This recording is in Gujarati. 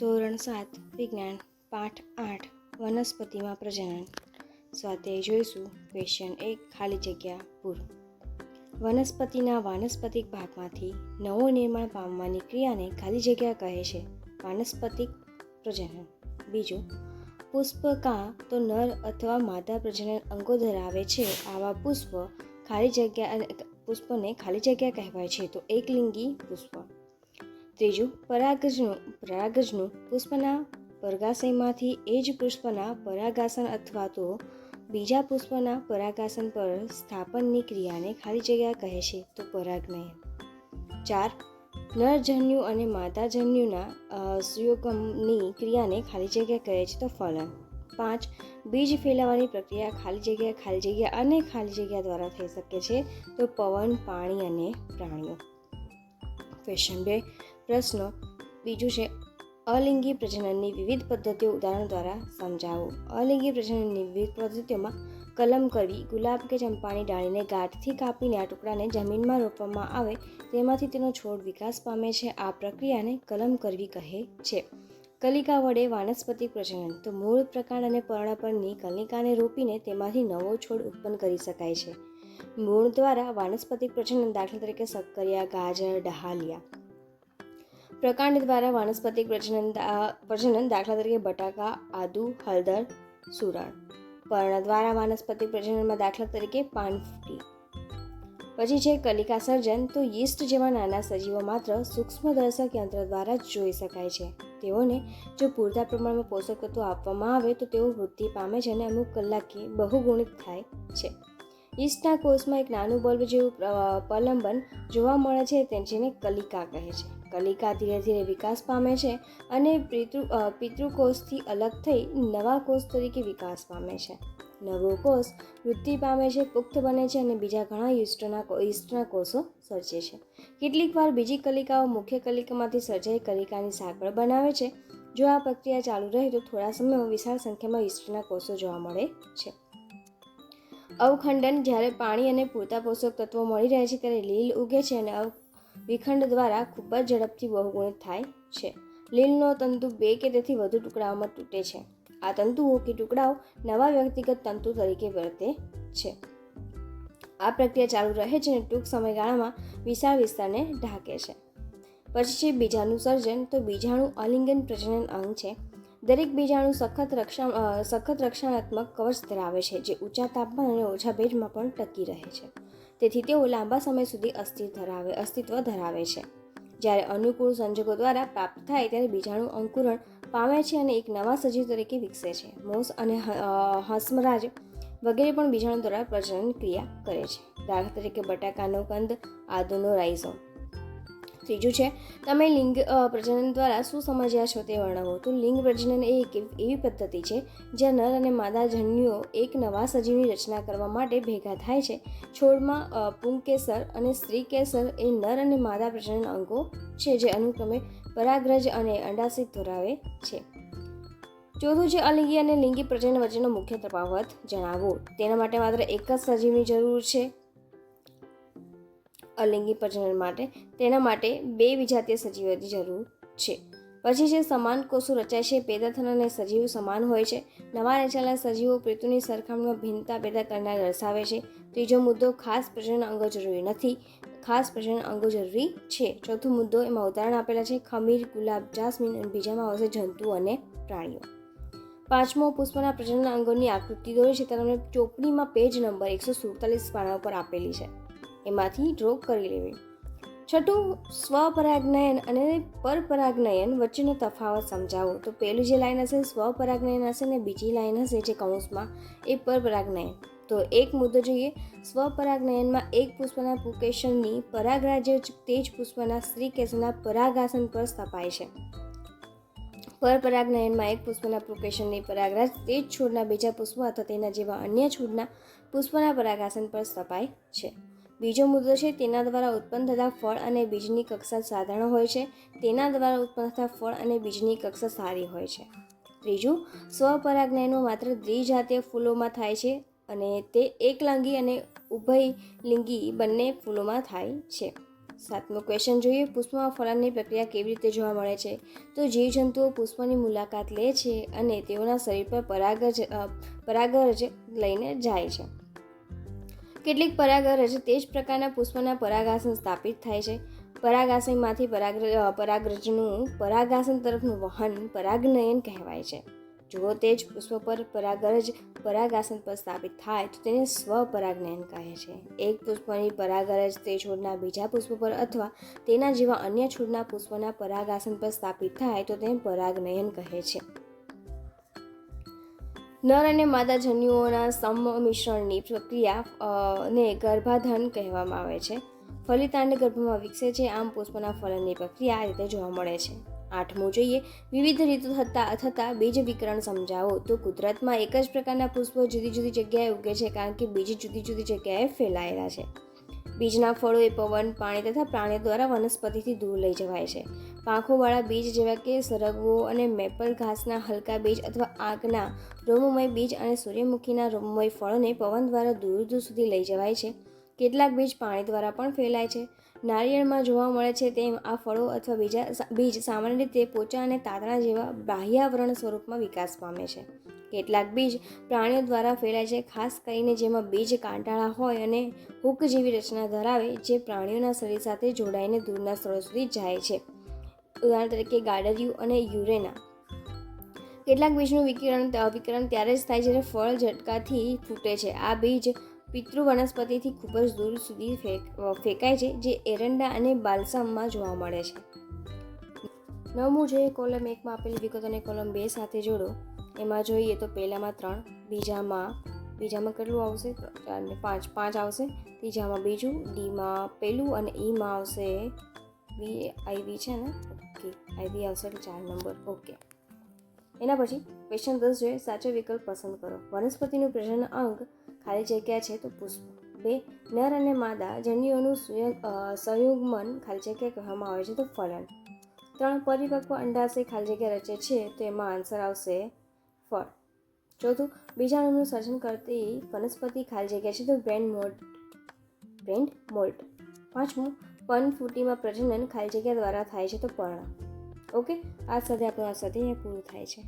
ધોરણ સાત, વિજ્ઞાન, પાઠ આઠ, વનસ્પતિમાં પ્રજનન. સ્વાધ્યાય જોઈશું. ક્વેશ્ચન એક, ખાલી જગ્યા પૂર વનસ્પતિના વાનસ્પતિક ભાગમાંથી નવો નિર્માણ પામવાની ક્રિયાને ખાલી જગ્યા કહે છે. વાનસ્પતિક પ્રજનન. બીજું, પુષ્પ કાં તો નર અથવા માદા પ્રજનન અંગો ધરાવે છે. આવા પુષ્પ ખાલી જગ્યા પુષ્પને ખાલી જગ્યા કહેવાય છે. તો એકલિંગી પુષ્પ. ત્રીજું પરાગજનું પરાગજનું પુષ્પના પરાગાશયમાંથી એ જ પુષ્પના પરાગાસન અથવા તો બીજા પુષ્પના પરાગાસન પર સ્થાપનની ક્રિયાને ખાલી જગ્યા કહે છે, તો પરાગનયન ચાર, નરજન્યુ અને માતાજન્યુના સુયોગમની ક્રિયાને ખાલી જગ્યા કહે છે, તો ફલન. પાંચ, બીજ ફેલાવાની પ્રક્રિયા ખાલી જગ્યા ખાલી જગ્યા અને ખાલી જગ્યા દ્વારા થઈ શકે છે, તો પવન, પાણી અને પ્રાણીઓ. ક્વેશ્ચન બે પ્રશ્નો. બીજું છે, અલિંગી પ્રજનનની વિવિધ પદ્ધતિઓ ઉદાહરણ દ્વારા સમજાવો. અલિંગી પ્રજનનની વિવિધ પદ્ધતિઓમાં કલમ કરવી ગુલાબ કે ચંપાની ડાળીને ગાંઠથી કાપીને આ ટુકડાને જમીનમાં રોપવામાં આવે, તેમાંથી તેનો છોડ વિકાસ પામે છે. આ પ્રક્રિયાને કલમ કરવી કહે છે. કલિકા વડે વાનસ્પતિક પ્રજનન. તો મૂળ પ્રકાંડ અને પર્ણ પરની કલિકાને રોપીને તેમાંથી નવો છોડ ઉત્પન્ન કરી શકાય છે. મૂળ દ્વારા વાનસ્પતિક પ્રજનન દાખલા તરીકે શક્કરિયા, ગાજર, ડહાલિયા. પ્રકાંડ દ્વારા વાનસ્પતિક પ્રજનન પ્રજનન દાખલા તરીકે બટાકા, આદુ, હળદર, સુરણ. પર્ણ દ્વારા વાનસ્પતિક પ્રજનનમાં દાખલા તરીકે પાનફૂટી. પછી છે કલિકા સર્જન, તો યીસ્ટ જેવા નાના સજીવો માત્ર સૂક્ષ્મદર્શક યંત્ર દ્વારા જ જોઈ શકાય છે. તેઓને જો પૂરતા પ્રમાણમાં પોષક તત્વો આપવામાં આવે, તો તેઓ વૃદ્ધિ પામે છે અને અમુક કલાકે બહુગુણિત થાય છે. ઈસ્ટના કોષમાં એક નાનું બલ્બ જેવું પ્રલંબન જોવા મળે છે તે જેને કલિકા કહે છે. કલિકા ધીરે ધીરે વિકાસ પામે છે અને પિતૃ પિતૃકોષથી અલગ થઈ નવા કોષ તરીકે વિકાસ પામે છે. નવો કોષ વૃદ્ધિ પામે છે, પુખ્ત બને છે અને બીજા ઘણા યીસ્ટના યીસ્ટના કોષો સર્જે છે. કેટલીક વાર બીજી કલિકાઓ મુખ્ય કલિકામાંથી સર્જાઈ કલિકાની સાંકળ બનાવે છે. જો આ પ્રક્રિયા ચાલુ રહે તો થોડા સમયમાં વિશાળ સંખ્યામાં યીસ્ટના કોષો જોવા મળે છે. અવખંડન જ્યારે પાણી અને પૂરતા પોષક તત્વો મળી રહે છે ત્યારે લીલ ઉગે છે અને અવ વિખંડ દ્વારા ખૂબ જ ઝડપથી બહુગુણિત થાય છે. લીલનો તંતુ બે કે તેથી વધુ ટુકડાઓમાં તૂટે છે. આ તંતુઓ કે ટુકડાઓ નવા વ્યક્તિગત તંતુ તરીકે વર્તે છે. આ પ્રક્રિયા ચાલુ રહે છે અને ટૂંક સમયગાળામાં વિશાળ વિસ્તારને ઢાંકે છે. પછી છે બીજાણુ સર્જન. તો બીજાણુ અલિંગન પ્રજનન અંગ છે. દરેક બીજાણુ સખત રક્ષા સખત રક્ષણાત્મક કવચ ધરાવે છે, જે ઊંચા તાપમાન અને ઓછા ભેજમાં પણ ટકી રહે છે. તેથી તેઓ લાંબા સમય સુધી અસ્થિર ધરાવે અસ્તિત્વ ધરાવે છે. જ્યારે અનુકૂળ સંજોગો દ્વારા પ્રાપ્ત થાય ત્યારે બીજાણુ અંકુરણ પામે છે અને એક નવા સજીવ તરીકે વિકસે છે. મોસ અને હસમરાજ વગેરે પણ બીજાણુ દ્વારા પ્રજનન ક્રિયા કરે છે. દાખલા તરીકે બટાકાનો કંદ, આદુનો રાઈઝોમ ત્રીજું છે, તમે લિંગ પ્રજનન દ્વારા શું સમજ્યા છો તે વર્ણવો. તો લિંગ પ્રજનન એ એક એવી પદ્ધતિ છે, જ્યાં નર અને માદા જન્યુઓ એક નવા સજીવની રચના કરવા માટે ભેગા થાય છે. છોડમાં પુંકેસર અને સ્ત્રી કેસર એ નર અને માદા પ્રજનન અંગો છે, જે અનુક્રમે પરાગ્રજ અને અંડાશય ધરાવે છે. ચોથું છે, અલિંગી અને લિંગી પ્રજનન વચ્ચેનો મુખ્ય તફાવત જણાવો. તેના માટે માત્ર એક જ સજીવની જરૂર છે. અલિંગી પ્રજનન માટે, તેના માટે બે વિજાતીય સજીવોની જરૂર છે. પછી જે સમાન કોષો રચાય છે, પેદા થનાર સજીવો સમાન હોય છે. નવા રચાયેલા સજીવો પિતૃની સરખામણીમાં ભિન્નતા પેદા કરનાર દર્શાવે છે. ત્રીજો મુદ્દો, ખાસ પ્રજનન અંગો જરૂરી નથી. ખાસ પ્રજનન અંગો જરૂરી છે. ચોથો મુદ્દો, એમાં ઉદાહરણ આપેલા છે, ખમીર, ગુલાબ, જાસ્મીન અને બીજામાં આવશે જંતુઓ અને પ્રાણીઓ. પાંચમો, પુષ્પના પ્રજનન અંગોની આકૃતિ દોરી છે તમને ચોપડીમાં પેજ નંબર એકસો સુડતાલીસ પાના પર આપેલી છે. એમાંથી ડ્રો કરી લેવી. છઠ્ઠું, સ્વપરાગનયન અને પરપરાગનયન વચ્ચેનો તફાવત સમજાવો. તો પહેલું જે લાઈન હશે, સ્વપરાગનયન હશે ને બીજી લાઈન હશે જે કૌંસમાં, એ પરપરાગનયન. તો એક મુદ્દો જોઈએ, સ્વપરાગનયનમાં એક પુષ્પના પુકેશનની પરાગરાજ્ય તે જ પુષ્પના સ્ત્રી કેશના પરાગાસન પર સ્થપાય છે. પરપરાગનયનમાં એક પુષ્પના પુકેશનની પરાગરાજ તે જ છોડના બીજા પુષ્પ અથવા તેના જેવા અન્ય છોડના પુષ્પના પરાગાસન પર સ્થપાય છે. બીજો મુદ્દો છે, તેના દ્વારા ઉત્પન્ન થતા ફળ અને બીજની કક્ષા સાધારણ હોય છે. તેના દ્વારા ઉત્પન્ન થતા ફળ અને બીજની કક્ષા સારી હોય છે. ત્રીજું સ્વપરાગનયનમાં માત્ર દ્વિજાતીય ફૂલોમાં થાય છે અને તે એકલિંગી અને ઉભયલિંગી બંને ફૂલોમાં થાય છે. સાતમો ક્વેશ્ચન જોઈએ, પુષ્પમાં ફળની પ્રક્રિયા કેવી રીતે જોવા મળે છે? તો જીવજંતુઓ પુષ્પની મુલાકાત લે છે અને તેઓના શરીર પર પરાગજ પરાગરજ લઈને જાય છે. કેટલીક પરાગરજ તે જ પ્રકારના પુષ્પના પરાગાસન સ્થાપિત થાય છે. પરાગાશયમાંથી પરાગ પરાગ્રજનું પરાગાસન તરફનું વહન પરાગનયન કહેવાય છે. જો તે જ પુષ્પ પર પરાગરજ પરાગાસન પર સ્થાપિત થાય તો તેને સ્વપરાગનયન કહે છે. એક પુષ્પની પરાગરજ તે છોડના બીજા પુષ્પ પર અથવા તેના જેવા અન્ય છોડના પુષ્પના પરાગાસન પર સ્થાપિત થાય તો તેને પરાગનયન કહે છે. નર અને માદા જન્યુઓના સંમિશ્રણની પ્રક્રિયા ને ગર્ભાધાન કહેવામાં આવે છે. ફલિતાંડ ગર્ભમાં વિકસે છે. આમ પુષ્પના ફલનની પ્રક્રિયા આ રીતે જોવા મળે છે. આઠમું જોઈએ. વિવિધ રીતો થતાં થતાં બીજ વિકરણ સમજાવો. તો કુદરતમાં એક જ પ્રકારના પુષ્પો જુદી જુદી જગ્યાએ ઉગે છે, કારણ કે બીજ જુદી જુદી જગ્યાએ ફેલાયેલા છે. બીજના ફળો એ પવન, પાણી તથા પ્રાણીઓ દ્વારા વનસ્પતિથી દૂર લઈ જવાય છે. પાંખોવાળા બીજ જેવા કે સરગવો અને મેપલ ઘાસના હલકા બીજ અથવા આગના રોમમય બીજ અને સૂર્યમુખીના રોમમય ફળોને પવન દ્વારા દૂર દૂર સુધી લઈ જવાય છે. કેટલાક બીજ પાણી દ્વારા પણ ફેલાય છે. નારિયેળમાં જોવા મળે છે તેમ આ ફળો અથવા બીજા બીજ સામાન્ય રીતે પોચા અને તાતણા જેવા બાહ્યાવરણ સ્વરૂપમાં વિકાસ પામે છે. કેટલાક બીજ પ્રાણીઓ દ્વારા ફેલાય છે, ખાસ કરીને જેમાં બીજ કાંટાળા હોય અને હુક જેવી રચના ધરાવે જે પ્રાણીઓના શરીર સાથે જોડાઈને દૂરના સ્થળો સુધી જાય છે. ઉદાહરણ તરીકે ગાડરિયું અને યુરેના. કેટલાક બીજનું વિકિરણ વિકિરણ ત્યારે જ થાય જ્યારે ફળ ઝટકાથી ફૂટે છે. આ બીજ પિતૃ વનસ્પતિથી ખૂબ જ દૂર સુધી ફેંક ફેંકાય છે, જે એરંડા અને બાલસામમાં જોવા મળે છે. નવમું જોઈએ કોલમ એકમાં આપેલી વિગતોને કોલમ બે સાથે જોડો. એમાં જોઈએ તો પહેલામાં ત્રણ, બીજામાં બીજામાં કેટલું આવશે? ચાર ને પાંચ પાંચ આવશે. ત્રીજામાં બીજું, ડીમાં પહેલું અને ઈમાં આવશે બી આઈવી છે ને? ઓકે આઈવી આવશે ચાર નંબર, ઓકે. એના પછી ક્વેશ્ચન દસ જોઈએ, સાચો વિકલ્પ પસંદ કરો. વનસ્પતિનું પ્રજનન અંગ ખાલી જગ્યા છે તો પુષ્પ. બે, નર અને માદા જન્યુઓનું સંયુગ્મન ખાલી જગ્યા કહેવામાં આવે છે તો ફલન. ત્રણ, પરિપક્વ અંડાશય ખાલી જગ્યા રચે છે તો એમાં આન્સર આવશે ફળ. ચોથું, બીજાણુનું સર્જન કરતી વનસ્પતિ ખાલી જગ્યા છે તો બ્રેન્ડ મોલ્ટ બ્રેન્ડ મોલ્ટ પાંચમું પનફૂટીમાં પ્રજનન ખાલી જગ્યા દ્વારા થાય છે તો પર્ણ. ઓકે, આ સાથે આપણું આ અહીંયા પૂરું થાય છે.